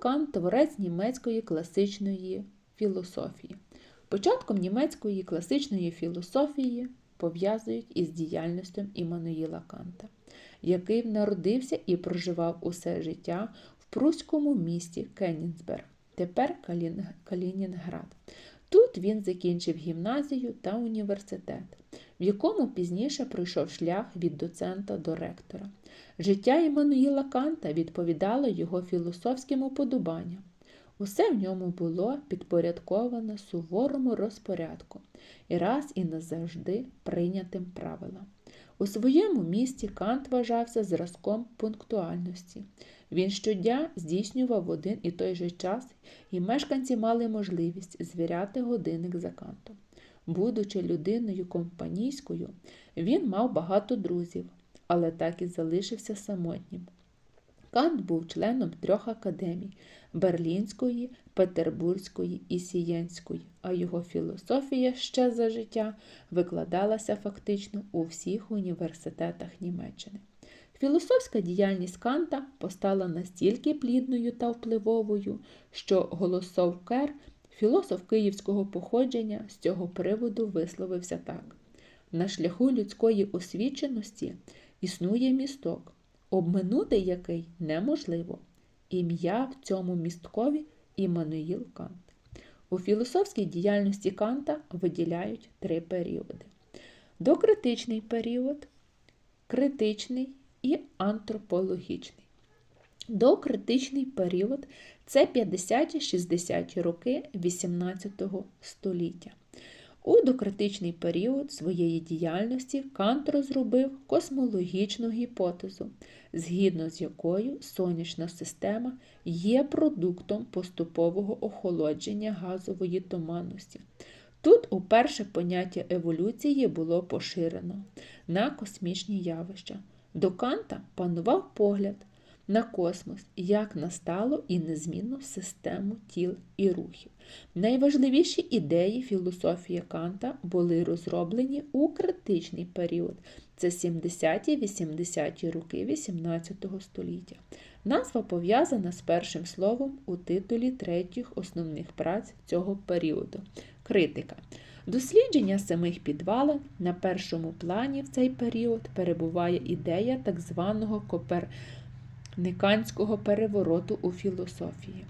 Кант творець німецької класичної філософії. Початком німецької класичної філософії пов'язують із діяльністю Іммануїла Канта, який народився і проживав усе життя в прусському місті Кенінсберг, тепер Калінінград. Тут він закінчив гімназію та університет, в якому пізніше пройшов шлях від доцента до ректора. Життя Іммануїла Канта відповідало його філософським уподобанням. Усе в ньому було підпорядковане суворому розпорядку і раз і назавжди прийнятим правилам. У своєму місті Кант вважався зразком пунктуальності. Він щодня здійснював один і той же час, і мешканці мали можливість звіряти годинник за Кантом. Будучи людиною компанійською, він мав багато друзів, але так і залишився самотнім. Кант був членом трьох академій Берлінської, Петербурзької і Сієнської, а його філософія ще за життя викладалася фактично у всіх університетах Німеччини. Філософська діяльність Канта постала настільки плідною та впливовою, що Голосовкер, філософ київського походження, з цього приводу висловився так: на шляху людської освіченості існує місток, обминути який неможливо. Ім'я в цьому місткові Іммануїл Кант. У філософській діяльності Канта виділяють три періоди: докритичний період, критичний і антропологічний. Докритичний період це 50-60 роки XVIII століття. У докритичний період своєї діяльності Кант розробив космологічну гіпотезу, згідно з якою сонячна система є продуктом поступового охолодження газової туманності. Тут уперше поняття еволюції було поширено на космічні явища. До Канта панував погляд на космос як на сталу і незмінну систему тіл і рухів. Найважливіші ідеї філософії Канта були розроблені у критичний період. Це 70-80-ті роки XVIII століття. Назва пов'язана з першим словом у титулі третіх основних праць цього періоду критика. Дослідження самих підвалин на першому плані в цей період перебуває ідея так званого коперниканського перевороту у філософії.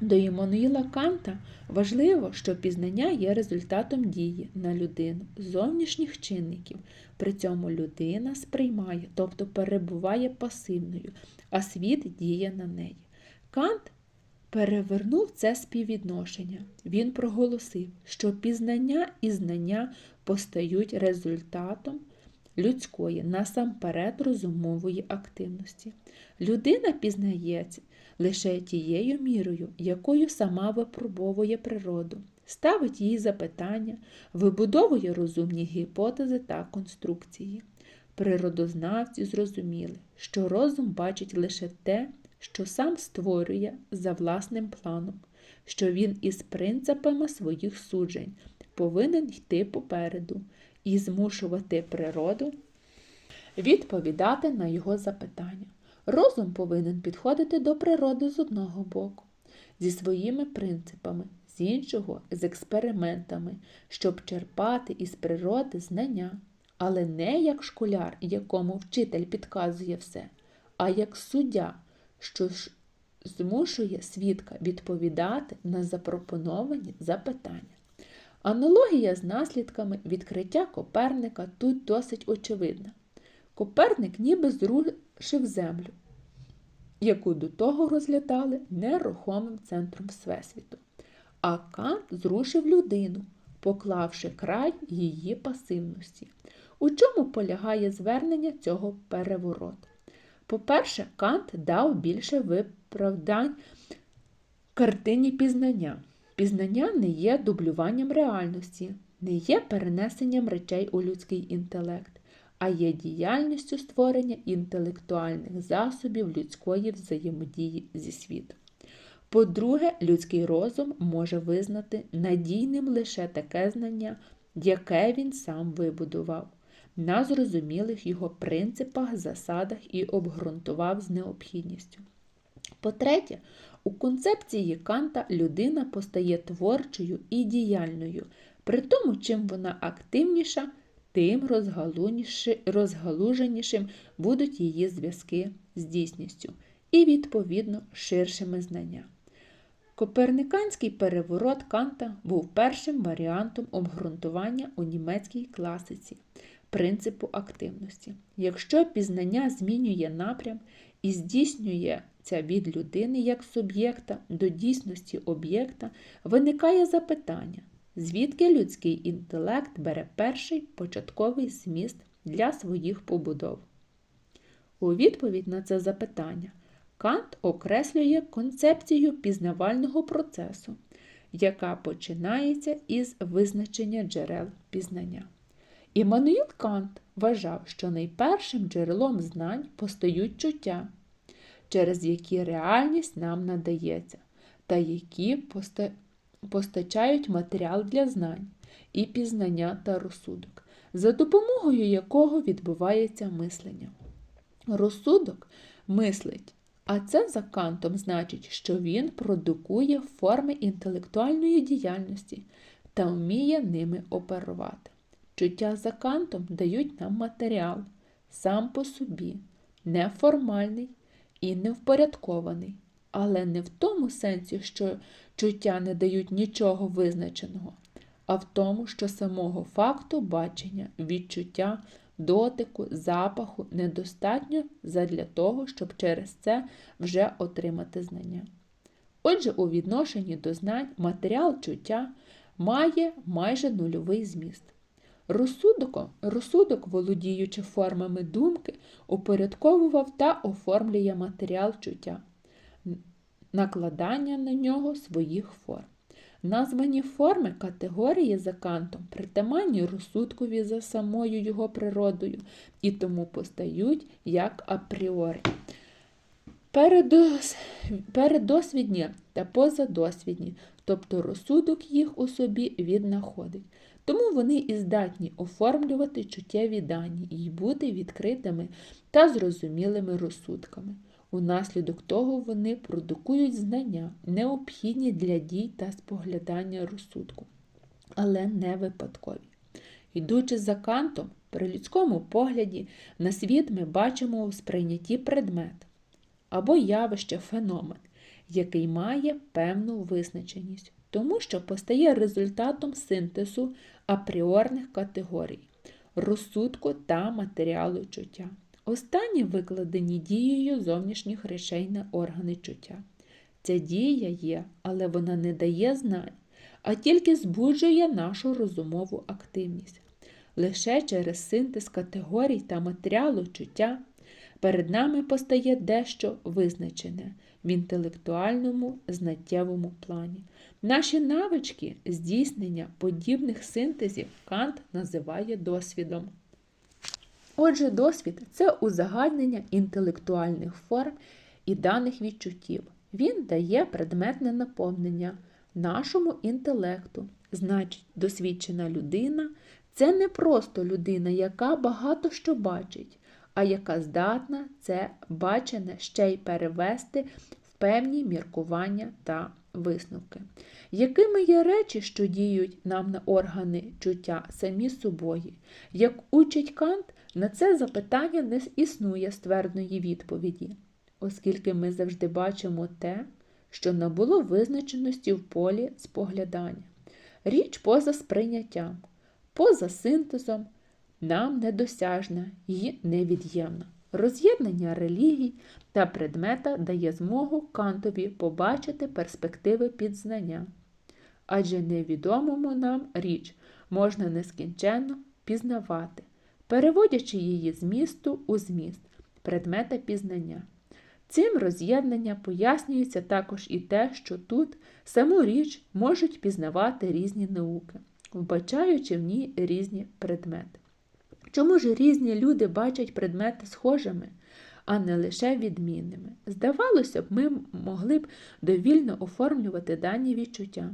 До Іммануїла Канта важливо, що пізнання є результатом дії на людину зовнішніх чинників. При цьому людина сприймає, тобто перебуває пасивною, а світ діє на неї. Кант перевернув це співвідношення. Він проголосив, що пізнання і знання постають результатом людської, насамперед розумової активності. Людина пізнається лише тією мірою, якою сама випробовує природу, ставить їй запитання, вибудовує розумні гіпотези та конструкції. Природознавці зрозуміли, що розум бачить лише те, що сам створює за власним планом, що він із принципами своїх суджень повинен йти попереду і змушувати природу відповідати на його запитання. Розум повинен підходити до природи з одного боку, зі своїми принципами, з іншого з експериментами, щоб черпати із природи знання, але не як школяр, якому вчитель підказує все, а як суддя, що ж змушує свідка відповідати на запропоновані запитання. Аналогія з наслідками відкриття Коперника тут досить очевидна. Коперник ніби зрушив землю, яку до того розглядали нерухомим центром Всесвіту. А Кант зрушив людину, поклавши край її пасивності. У чому полягає звернення цього перевороту? По-перше, Кант дав більше виправдань картині пізнання. Пізнання не є дублюванням реальності, не є перенесенням речей у людський інтелект, а є діяльністю створення інтелектуальних засобів людської взаємодії зі світом. По-друге, людський розум може визнати надійним лише таке знання, яке він сам вибудував, на зрозумілих його принципах, засадах і обґрунтував з необхідністю. По-третє, У концепції Канта людина постає творчою і діяльною, при тому, чим вона активніша, тим розгалуженішим будуть її зв'язки з дійсністю і, відповідно, ширшими знання. Коперниканський переворот Канта був першим варіантом обґрунтування у німецькій класиці принципу активності. Якщо пізнання змінює напрям і здійснюється від людини як суб'єкта до дійсності об'єкта, виникає запитання, звідки людський інтелект бере перший початковий зміст для своїх побудов. У відповідь на це запитання Кант окреслює концепцію пізнавального процесу, яка починається із визначення джерел пізнання. Іммануїл Кант вважав, що найпершим джерелом знань постають чуття, через які реальність нам надається, та які поста- постачають матеріал для знань і пізнання та розсудок, за допомогою якого відбувається мислення. Розсудок мислить, а це за Кантом значить, що він продукує форми інтелектуальної діяльності та вміє ними оперувати. Чуття за Кантом дають нам матеріал сам по собі, неформальний і невпорядкований, але не в тому сенсі, що чуття не дають нічого визначеного, а в тому, що самого факту бачення, відчуття, дотику, запаху недостатньо задля того, щоб через це вже отримати знання. Отже, у відношенні до знань матеріал чуття має майже нульовий зміст. Розсудок, розсудок, володіючи формами думки, упорядковував та оформлює матеріал чуття, накладання на нього своїх форм. Названі форми категорії за кантом притаманні розсудкові за самою його природою і тому постають як апріорі. Передос... Передосвідні та позадосвідні, тобто розсудок їх у собі віднаходить. Тому вони і здатні оформлювати чуттєві дані і бути відкритими та зрозумілими розсудками. Унаслідок того вони продукують знання, необхідні для дій та споглядання розсудку, але не випадкові. Йдучи за кантом, при людському погляді на світ ми бачимо у сприйнятті предмет або явище феномен, який має певну визначеність, тому що постає результатом синтезу апріорних категорій, розсудку та матеріалу чуття. Останні викладені дією зовнішніх речей на органи чуття. Ця дія є, але вона не дає знань, а тільки збуджує нашу розумову активність. Лише через синтез категорій та матеріалу чуття перед нами постає дещо визначене в інтелектуальному знаттєвому плані. Наші навички здійснення подібних синтезів Кант називає досвідом. Отже, досвід це узагальнення інтелектуальних форм і даних відчуттів. Він дає предметне наповнення нашому інтелекту. Значить, досвідчена людина це не просто людина, яка багато що бачить, а яка здатна це бачене ще й перевести в певні міркування та висновки. Якими є речі, що діють нам на органи чуття самі собою? Як учить Кант, на це запитання не існує ствердної відповіді, оскільки ми завжди бачимо те, що набуло визначеності в полі споглядання. Річ поза сприйняттям, поза синтезом, нам недосяжна і невід'ємна. Роз'єднання релігій та предмета дає змогу Кантові побачити перспективи пізнання. Адже невідомому нам річ можна нескінченно пізнавати, переводячи її з місту у зміст предмета пізнання. Цим роз'єднання пояснюється також і те, що тут саму річ можуть пізнавати різні науки, вбачаючи в ній різні предмети. Чому ж різні люди бачать предмети схожими, а не лише відмінними? Здавалося б, ми могли б довільно оформлювати дані відчуття.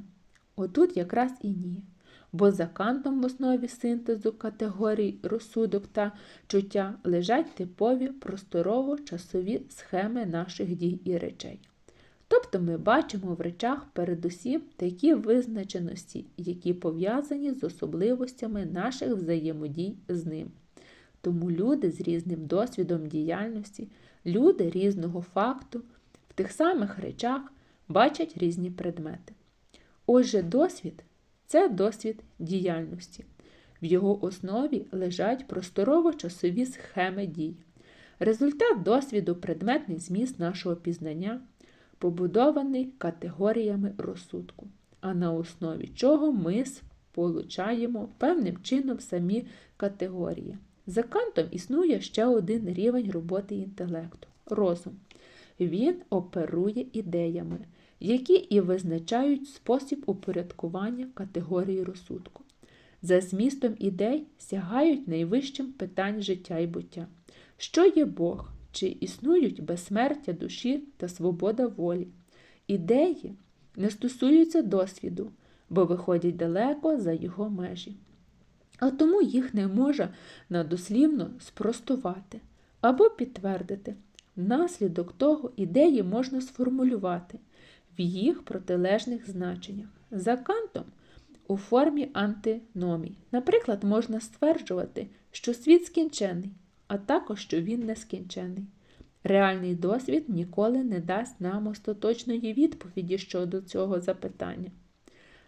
Отут якраз і ні. Бо за кантом в основі синтезу категорій розсудок та чуття лежать типові просторово-часові схеми наших дій і речей. Тобто ми бачимо в речах передусім такі визначеності, які пов'язані з особливостями наших взаємодій з ним. Тому люди з різним досвідом діяльності, люди різного факту в тих самих речах бачать різні предмети. Отже, досвід це досвід діяльності. В його основі лежать просторово-часові схеми дій. Результат досвіду предметний зміст нашого пізнання, побудований категоріями розсудку, а на основі чого ми сполучаємо певним чином самі категорії. За Кантом існує ще один рівень роботи інтелекту розум. Він оперує ідеями, які і визначають спосіб упорядкування категорії розсудку. За змістом ідей сягають найвищим питань життя і буття. Що є Бог? Чи існують безсмертя душі та свобода волі? Ідеї не стосуються досвіду, бо виходять далеко за його межі. А тому їх не можна надослівно спростувати або підтвердити. Внаслідок того ідеї можна сформулювати в їх протилежних значеннях. За кантом у формі антиномій. Наприклад, можна стверджувати, що світ скінчений, а також, що він нескінчений. Реальний досвід ніколи не дасть нам остаточної відповіді щодо цього запитання.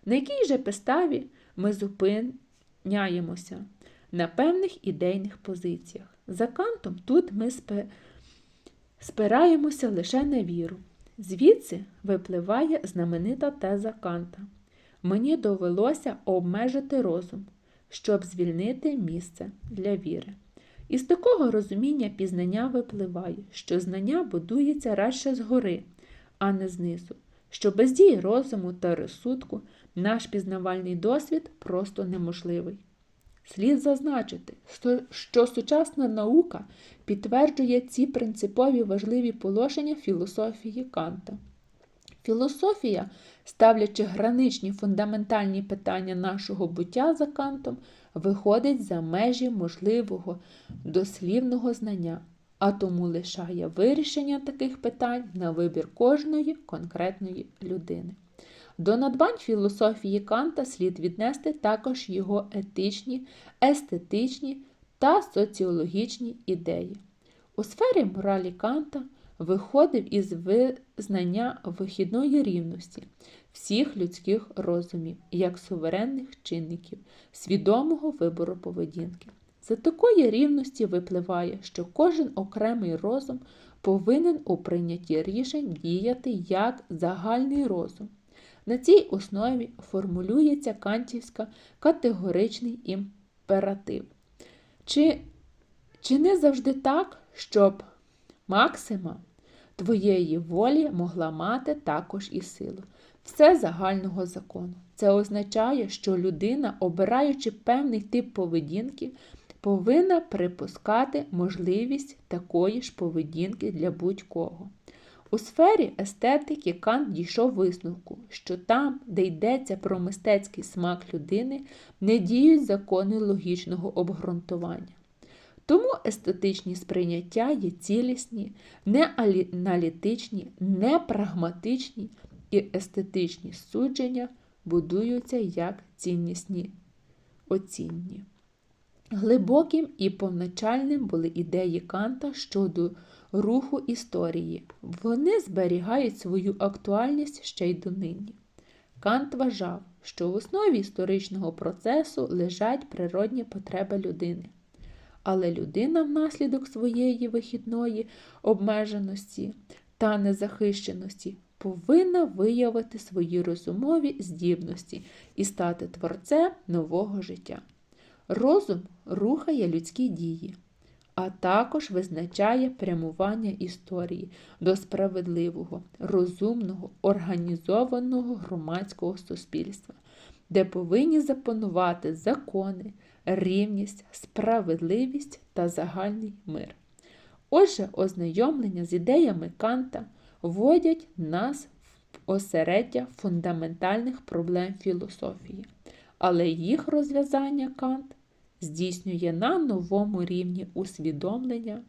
На якій же підставі ми зупиняємося на певних ідейних позиціях? За кантом тут ми спираємося лише на віру. Звідси випливає знаменита теза Канта. Мені довелося обмежити розум, щоб звільнити місце для віри. Із такого розуміння пізнання випливає, що знання будується радше згори, а не знизу, що без дії розуму та розсудку наш пізнавальний досвід просто неможливий. Слід зазначити, що сучасна наука підтверджує ці принципові важливі положення філософії Канта. Філософія, ставлячи граничні фундаментальні питання нашого буття за Кантом, виходить за межі можливого дослівного знання, а тому лишає вирішення таких питань на вибір кожної конкретної людини. До надбань філософії Канта слід віднести також його етичні, естетичні та соціологічні ідеї. У сфері моралі Канта виходив із визнання вихідної рівності всіх людських розумів як суверенних чинників, свідомого вибору поведінки. За такої рівності випливає, що кожен окремий розум повинен у прийнятті рішень діяти як загальний розум. На цій основі формулюється кантівська категоричний імператив. Чи, Чи не завжди так, щоб Максима твоєї волі могла мати також і силу. Все загального закону. Це означає, що людина, обираючи певний тип поведінки, повинна припускати можливість такої ж поведінки для будь-кого. У сфері естетики Кант дійшов висновку, що там, де йдеться про мистецький смак людини, не діють закони логічного обґрунтування. Тому естетичні сприйняття є цілісні, не аналітичні, не прагматичні і естетичні судження будуються як ціннісні оцінні. Глибоким і повначальним були ідеї Канта щодо руху історії. Вони зберігають свою актуальність ще й донині. Кант вважав, що в основі історичного процесу лежать природні потреби людини. Але людина внаслідок своєї вихідної обмеженості та незахищеності повинна виявити свої розумові здібності і стати творцем нового життя. Розум рухає людські дії, а також визначає прямування історії до справедливого, розумного, організованого громадського суспільства, де повинні запанувати закони, рівність, справедливість та загальний мир. Отже, ознайомлення з ідеями Канта вводять нас в осереддя фундаментальних проблем філософії, але їх розв'язання Кант здійснює на новому рівні усвідомлення